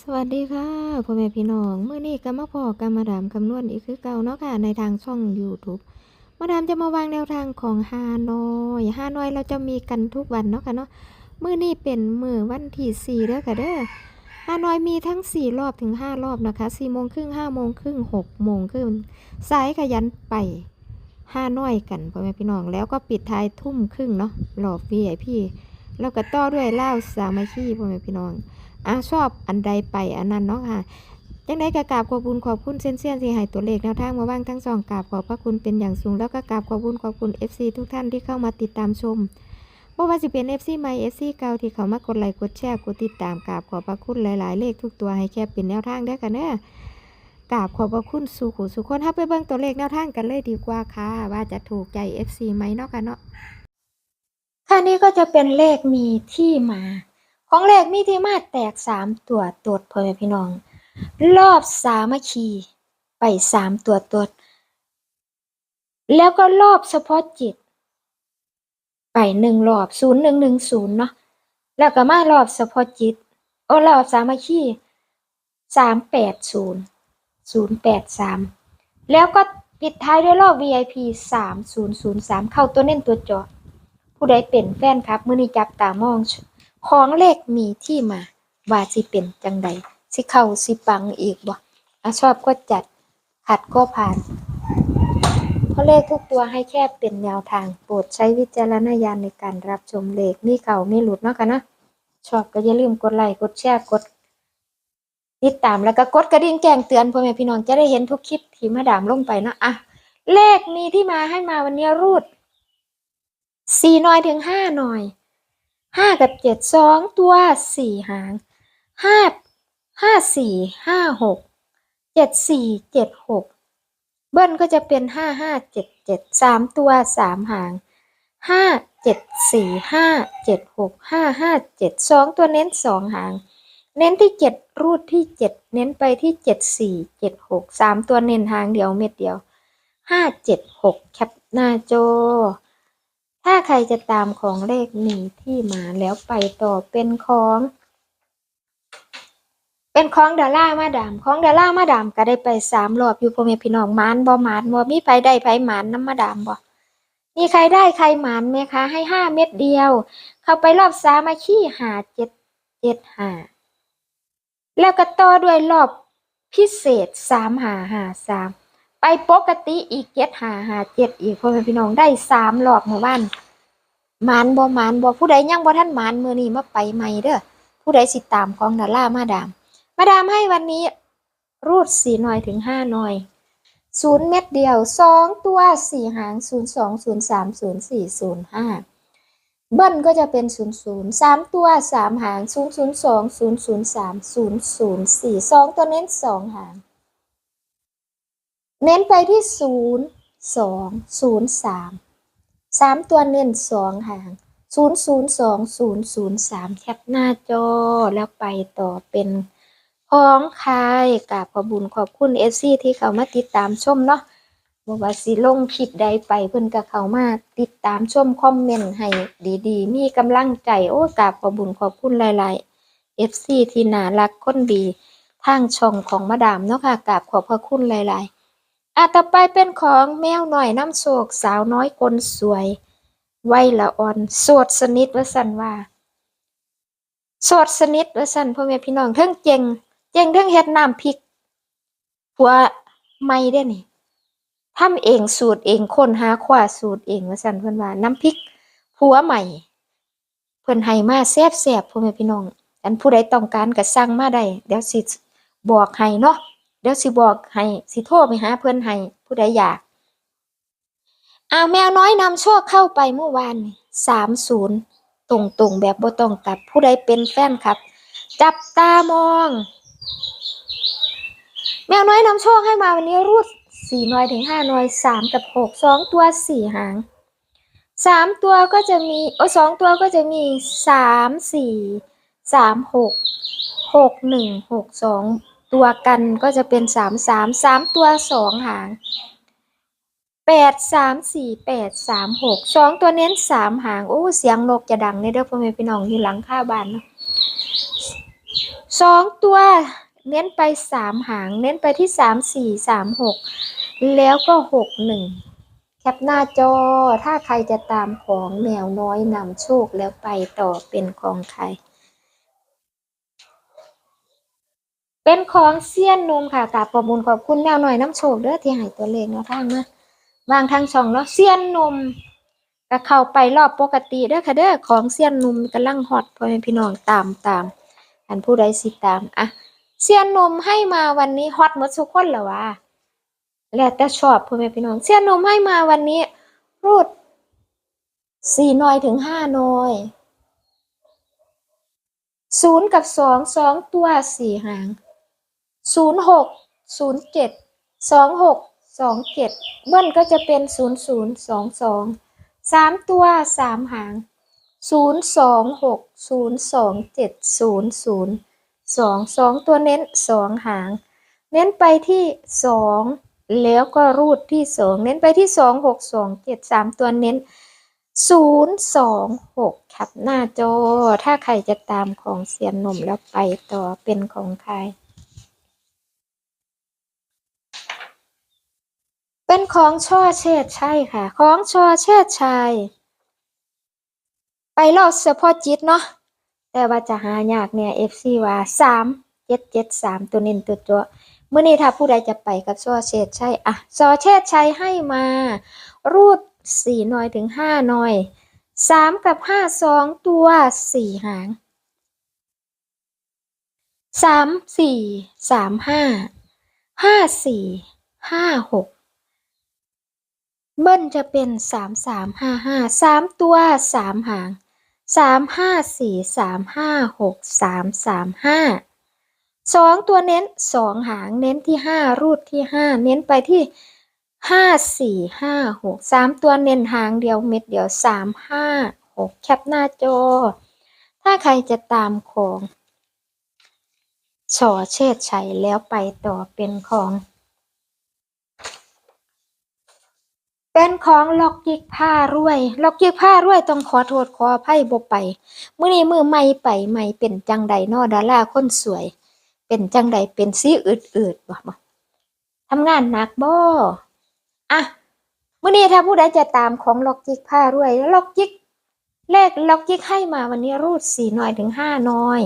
สวัสดีค่ะพ่อแม่พี่น้องเมื้อนี้ก็มาพอกันมาดามคำนวณอีกคือเก่าเนาะค่ะในทางช่อง YouTube มาดามจะมาวางแนวทางของฮานอยฮานอยเราจะมีกันทุกวันเนาะค่ะเนาะเมื้อนี้เป็นมือวันที่4เด้อค่ะเด้อฮานอยมีทั้ง 4 รอบถึง 5 รอบนะคะ4โมงครึ่ง5โมงครึ่ง6โมงครึ่งสายขยันไปฮานอยกันพ่อแม่พี่น้องแล้วก็ปิดท้ายทุ่มครึ่งเนาะรอบ VIP แล้วก็ต่อด้วยเล่าสามัคคีพ่อแม่พี่น้อง อะชอบอันใดไปอันนั้นเนาะค่ะจังได้กราบขอบคุณขอบคุณเส้นเสี้ยนที่ให้ตัวเลขแนวทางมาว่างทั้งสองกราบขอบพระคุณเป็นอย่างสูง แล้วก็กราบขอบคุณขอบคุณ FC ทุกท่านที่เข้ามาติดตามชมบ่ว่าจะเป็น FC ใหม่ FC เก่าที่เขามากดไลค์กดแชร์กดติดตามกราบขอบพระคุณหลาย ๆ เลขทุกตัวให้แค่เป็นแนวทางเด้อค่ะเด้อกราบขอบพระคุณสู่หูสู่คนถ้าไปเบิ่งตัวเลขแนวทางกันเลยดีกว่าค่ะ ว่าจะถูกใจ FC ไหมเนาะค่ะเนาะค่ะนี่ก็จะเป็นเลขมีที่มา ของเลขมีที่มาแตกสามตัวตดพ่อแม่พี่น้อง รอบสามัคคีไปสามตัวตด แล้วก็รอบเฉพาะจิต ไปหนึ่งรอบศูนย์หนึ่งหนึ่งศูนย์เนาะแล้วก็มารอบเฉพาะจิตโอ้รอบสามัคคีสามแปดศูนย์ศูนย์แปดสามแล้วก็ปิดท้ายด้วยรอบ VIP สามศูนย์ศูนย์สามเข้าตัวเน้นตัวจาะผู้ใดเป็นแฟนครับ มือนี้จับตามอง ของเลขมีที่มา ว่าสิเป็นจังใดสิเข้าสิปังอีกบ่อะชอบก็จัด ขัดก็ผ่าน เพราะเลขทุกตัวให้แค่เป็นแนวทาง โปรดใช้วิจารณญาณในการรับชมเลขมีเขามีหลุดเนาะค่ะเนะชอบก็อย่าลืมกดไลค์กดแชร์กด ติดตามแล้วก็กดกระดิ่งแจ้งเตือนพ่อแม่พี่น้องจะได้เห็นทุกคลิปที่มาดามลงไปเนาะอะเลขมีที่มาให้มาวันนี้รูดสี่หน่อยถึงห้าหน่อย ห้ากับเจ็ดสองตัวสี่หางห้าห้าสี่ห้าหกเจ็ดสี่เจ็ดหกเบิ้ลก็จะเป็นห้าห้าเจ็ดเจ็ดสามตัวสามหางห้าเจ็ดสี่ห้าเจ็ดหกห้าห้าเจ็ดสองตัวเน้นสองหาง เน้นที่เจ็ดรูดที่เจ็ดเน้นไปที่เจ็ดสี่เจ็ดหกสามตัวเน้นหางเดียวเม็ดเดียวห้าเจ็ดหกแคปหน้าจอ ถ้าใครจะตามของเลขมีที่มาแล้วไปต่อเป็นของ เป็นของดาล่ามาดามของดาล่ามาดามก็ได้ไปสามรอบอยู่พ่อแม่พี่น้องหมานบ่หมานบ่มีไผได้ไผหมานน้ำมาดามบ่มีใครได้ใครหมานไหมคะ ให้ห้าเม็ดเดียว เข้าไปรอบสามมาขี้หาเจ็ดเจ็ดหาแล้วก็ต่อด้วยรอบพิเศษสามหาหาสาม ไปปกติอีกเจ็ดหาหาเจ็ดอีกพ่อแม่พี่น้องได้สามรอบหมู่บ้านมานบ่มานบ่ผู้ใดยังบ่ท่านมานมือนี้มาไปใหม่เด้อผู้ใดสิตามของดาล่ามาดาม มาดามให้วันนี้ รูดสี่หน่อยถึงห้าหน่อยศูนย์เม็ดเดียวสองตัวสี่หางศูนย์สองศูนย์สามศูนย์สี่ศูนย์ห้าเบิ้ลก็จะเป็นศูนย์ศูนย์สามตัวสามหางศูนย์ศูนย์สองศูนย์ศูนย์สามศูนย์ศูนย์สี่สองตัวเน้นสองหาง เน้นไปที่ศูนย์สามตัวเน้นสองหางศูนย์ศูนย์สองศูนย์ศูนย์สามแคปหน้าจอ แล้วไปต่อเป็นของใครกราบขอบุญขอบคุณเอซี่ที่เขามาติดตามชมเนาะบอกว่าสิลงคลิปใดไปเพิ่นก็เขามาติดตามชมคอมเมนต์ให้ดีๆ มีกำลังใจโอ้กราบขอบุญขอบคุณหลายๆเอฟซีที่น่ารักคนดีทางช่องของมาดามเนาะค่ะกราบขอบพระคุณหลาย ๆ อะต่อไปเป็นของแมวหน่อยน้ำโศกสาวน้อยคนสวยวัยละอ่อนโสดสนิทว่าสันว่าโสดสนิทว่าสันพ่อแม่พี่น้องเทิงเจงเจงเทิงเฮ็ดน้ำพริกผัวไม่ได้นี่ทำเองสูตรเองคนหาขวาสูตรเองว่าสันเพิ่อนว่าน้ำพริกผัวใหม่ เพิ่อนให้มาแซ่บๆพ่อแม่พี่น้องอันผู้ใดต้องการก็สั่งมาได้เดี๋ยวสิบอกให้เนาะ เดี๋ยวสิบอกให้สิโทรไปหาเพื่อนให้ผู้ใดอยากอาแมวน้อยนำโชคเข้าไปเมื่อวานสามศูนย์ตรงตรงแบบบ่ต้องกลับผู้ใดเป็นแฟนครับ จับตามอง แมวน้อยนำโชคให้มาวันนี้รูดสี่น้อยถึงห้าน้อยสามกับหกสองตัวสี่หางสามตัวก็จะมีโอ้สองตัวก็จะมีสามสี่สามหกหกหนึ่งหกสอง ตัวกันก็จะเป็นสามสามสามตัวสองหางแปดสามสี่แปดสามหกสองตัวเน้นสามหางโอ้เสียงนกจะดังในเด้อพ่อแม่พี่น้องที่หลังข้าบ้านเนาะสองตัวเน้นไปสามหาง เน้นไปที่สามสี่สามหกแล้วก็หกหนึ่งแคปหน้าจอถ้าใครจะตามของแมวน้อยนำโชคแล้วไปต่อเป็นของใคร เป็นของเซียนนมค่ะกราบขอบคุญขอบคุณแมวหน่อยน้ำโชคเด้อที่ให้ตัวเลขเนาะทางมาวางทางช่องเนาะเซียนนมก็เข้าไปรอบปกติเด้อค่ะเด้อของเซียนนมกำลังฮอตพ่อแม่พี่น้องตามตามอันผู้ใดสิตามอะเซียนนมให้มาวันนี้ฮอตหมดทุกคนเหรอวะแล้วแต่ชอบพ่อแม่พี่น้องเซียนนมให้มาวันนี้รูดสี่หน่อยถึงห้าหน่อยศูนย์กับสองสองตัวสี่หาง ศูนย์หกศูนย์เจ็ดสองหกสองเจ็ดเบิ้ลก็จะเป็นศูนย์ศูนย์สองสองสามตัวสามหางศูนย์สองหกศูนย์สองเจ็ดศูนย์ศูนย์สองสองตัวเน้นสองหาง เน้นไปที่สองแล้วก็รูดที่สองเน้นไปที่สองหกสองเจ็ดสามตัวเน้นศูนย์สองหกขับหน้าจอ ถ้าใครจะตามของเสียนหนุ่มแล้วไปต่อเป็นของใคร เป็นของช่อเชษชัยค่ะ ของช่อเชษชัยไปเล่าเฉพาะจิตเนาะแต่ว่าจะหายากเนี่ย FC ว่าสามเจ็ดเจ็ดสามตัวน้นตัวตัวเมื่อนี้ถ้าผู้ใดจะไปกับช่อเชษชัยอะช่อเชษชัยให้มา รูดสี่หน่อยถึงห้าหน่อยสามกับห้าสองตัวสี่หางสามสี่สามห้าห้าสี่ห้าหก เบิ้ลจะเป็นสามสามห้าห้าสามตัวสามหางสามห้าสี่สามห้าหกสามสามห้าสองตัวเน้นสองหางเน้นที่ห้ารูดที่ห้าเน้นไปที่ห้าสี่ห้าหกสามตัวเน้นหางเดียวเม็ดเดียวสามห้าหกแคปหน้าจอ ถ้าใครจะตามของชอเชษชัยแล้วไปต่อเป็นของ เป็นของล็อกยิกผ้ารวย ล็อกยิกผ้ารวยต้องขอโทษขออภัยบ่ไปมื้อนี้มือใหม่ไปใหม่เป็นจังใดนอดาราคนสวย เป็นจังใดเป็นสีอืดๆบ่บ่ทำงานหนักบ่อะมื้อนี้ถ้าผู้ใดจะตามของล็อกยิกผ้ารวยล็อกยิกเลขล็อกยิกให้มาวันนี้รูดสี่หน่อยถึงห้าหน่อย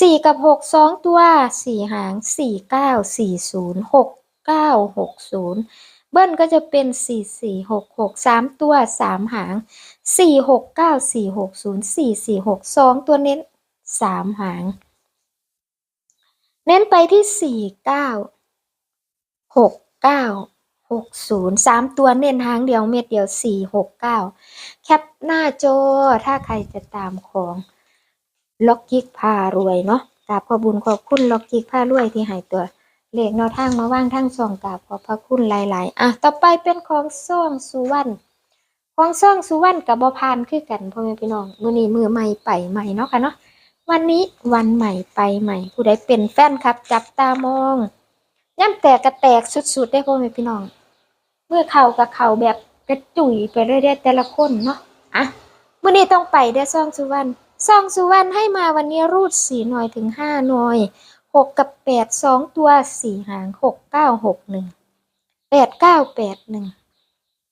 สี่กับหกสองตัวสี่หางสี่เก้าสี่ศูนย์หกเก้าหกศูนย์ เบิ้ลก็จะเป็นสี่สี่หกหกสามตัวสามหางสี่หกเก้าสี่หกศูนย์สี่สี่หกสองตัวเน้นสามหาง เน้นไปที่สี่เก้าหกเก้าหกศูนย์สามตัวเน้นหางเดียวเม็ดเดียวสี่หกเก้าแคปหน้าจอถ้าใครจะตามของล็อกยิกพารวยเนาะกราบขอบุญขอบคุณล็อกยิกพารวยที่ให้ตัว เลขแนวทางมาว่างทั้งส่องกราบขอพระคุณหลาย ๆ อะ ต่อไปเป็นของซ่องสุวรรณของซ่องสุวรรณกับบพานคือกันพ่อแม่พี่น้องมือนี้มือใหม่ไปใหม่เนาะค่ะเนาะวันนี้วันใหม่ไปใหม่ ผู้ใดเป็นแฟนครับ จับตามองย่ำแตกกระแตกสุด ๆ ได้พ่อแม่พี่น้อง เมื่อเข่ากับเข่าแบบกระจุยไปเรื่อยๆแต่ละคนเนาะอะมื้อนี้ต้องไปเด้อซ่องสุวรรณซ่องสุวรรณให้มาวันนี้รูดสี่หน่อยถึงห้าหน่อย หกกับแปดสองตัวสี่หางหกเก้าหกหนึ่งแปดเก้าแปดหนึ่ง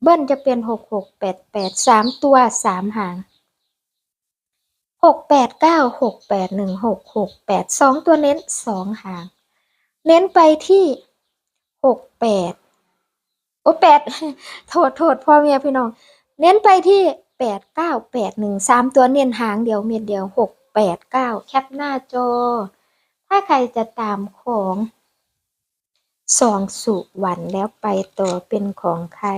เบิ้ลจะเป็นหกหกแปดแปดสามตัวสามหางหกแปดเก้าหกแปดหนึ่งหกหกแปดสองตัวเน้นสองหาง เน้นไปที่หกแปดโอ้แปดโทษโทษพ่อเมียพี่น้อง เน้นไปที่แปดเก้าแปดหนึ่งสามตัวเน้นหางเดียวเม็ดเดียวหกแปดเก้าแคปหน้าจอ ถ้าใครจะตามของสองสุวรรณแล้วไปต่อเป็นของใคร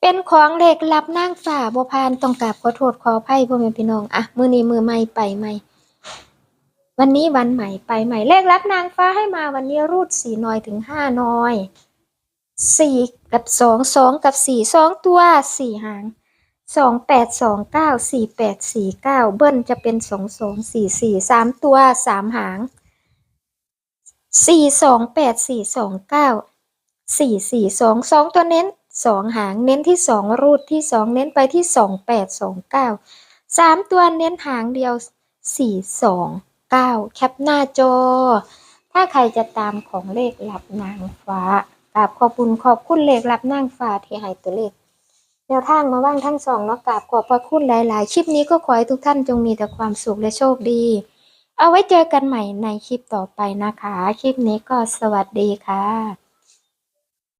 เป็นของเลขลับนางฝ่าบพานต้องกราบขอโทษขออภัยพ่อแม่พี่น้องอะมือนี้มือใหม่ไปใหม่วันนี้วันใหม่ไปใหม่เลขลับนางฟ้าให้มาวันนี้รูดสี่น้อยถึงห้าน้อย สี่กับสองสองกับสี่สองตัวสี่หางสองแปดสองเก้าสี่แปดสี่เก้าเบิ้ลจะเป็นสองสองสี่สี่สามตัวสามหางสี่สองแปดสี่สองเก้าสี่สี่สองสองตัวเน้นสองหางเน้นที่สองรูดที่สองเน้นไปที่สองแปดสองเก้าสามตัวเน้นหางเดียวสี่สองเก้าแคปหน้าจอ ถ้าใครจะตามของเลขหลับนางฟ้า กราบขอบคุณขอบคุณเลขรับนั่งฟ้าที่ให้ตัวเลขแนวทางมาว่างทั้งสองเนาะกราบขอบพระคุณหลาย ๆ คลิปนี้ก็ขอให้ทุกท่านจงมีแต่ความสุขและโชคดี เอาไว้เจอกันใหม่ในคลิปต่อไปนะคะ คลิปนี้ก็สวัสดีค่ะ